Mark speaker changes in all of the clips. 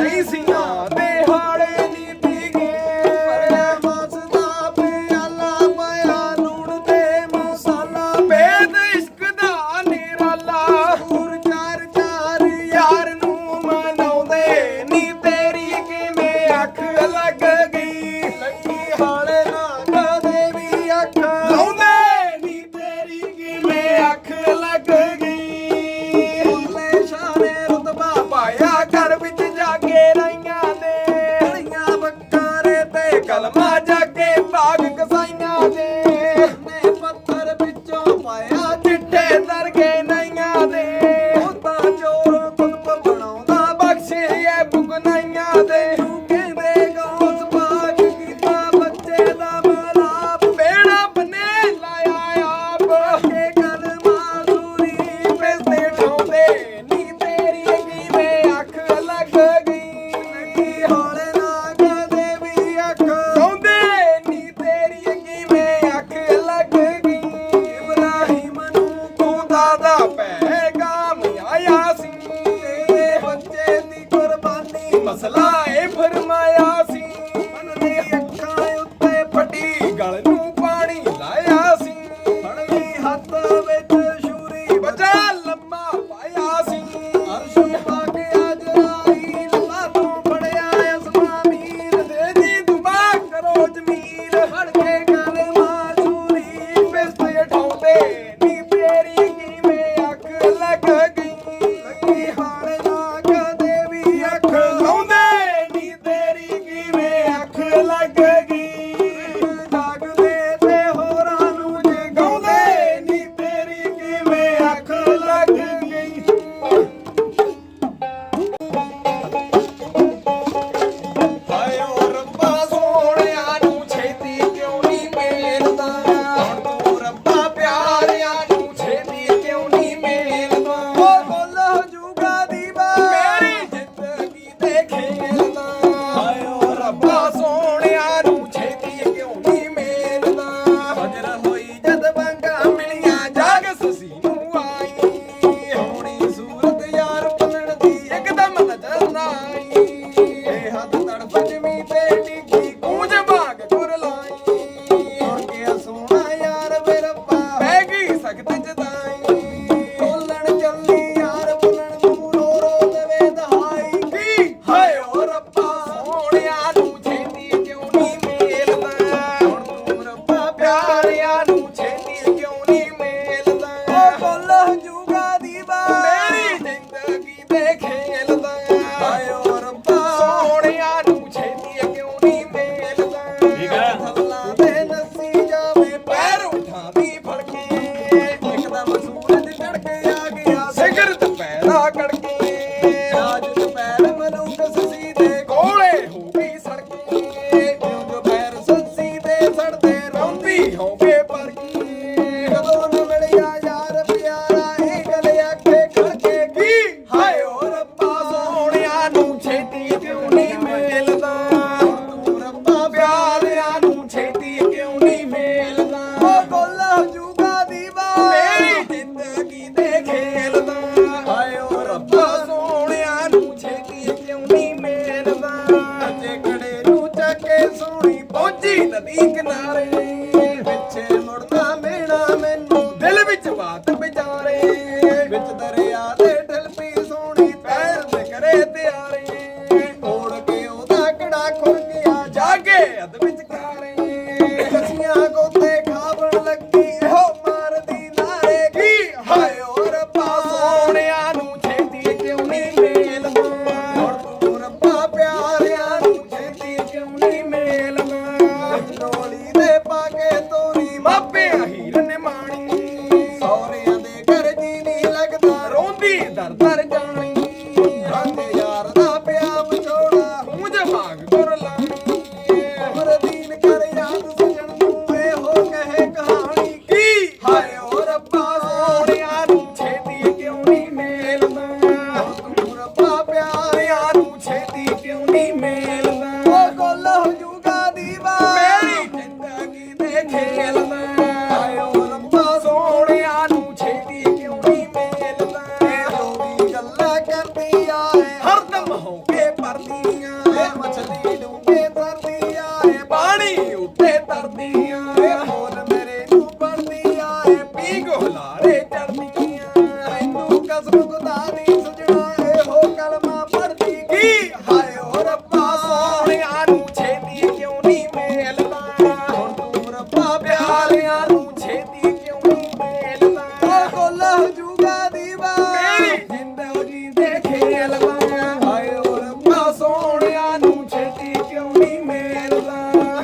Speaker 1: Sem sim. My dog.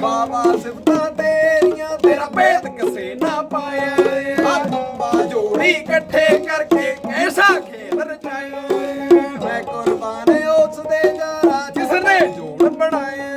Speaker 2: ਬਾਬਾ ਸਿਫਤਾਂ ਤੇਰੀਆਂ
Speaker 1: ਤੇਰਾ ਭੇਦ ਕਿਸੇ ਨਾ ਪਾਇਆ ਜੋੜੀ ਇਕੱਠੇ ਕਰਕੇ ਕੈਸਾ ਖੇਲ ਰਚਾਇਆ
Speaker 2: ਮੈਂ ਕੁਰਬਾਨ ਉਸ ਦੇ ਜਾਰਾ
Speaker 1: ਜਿਸ ਬਣਾਇਆ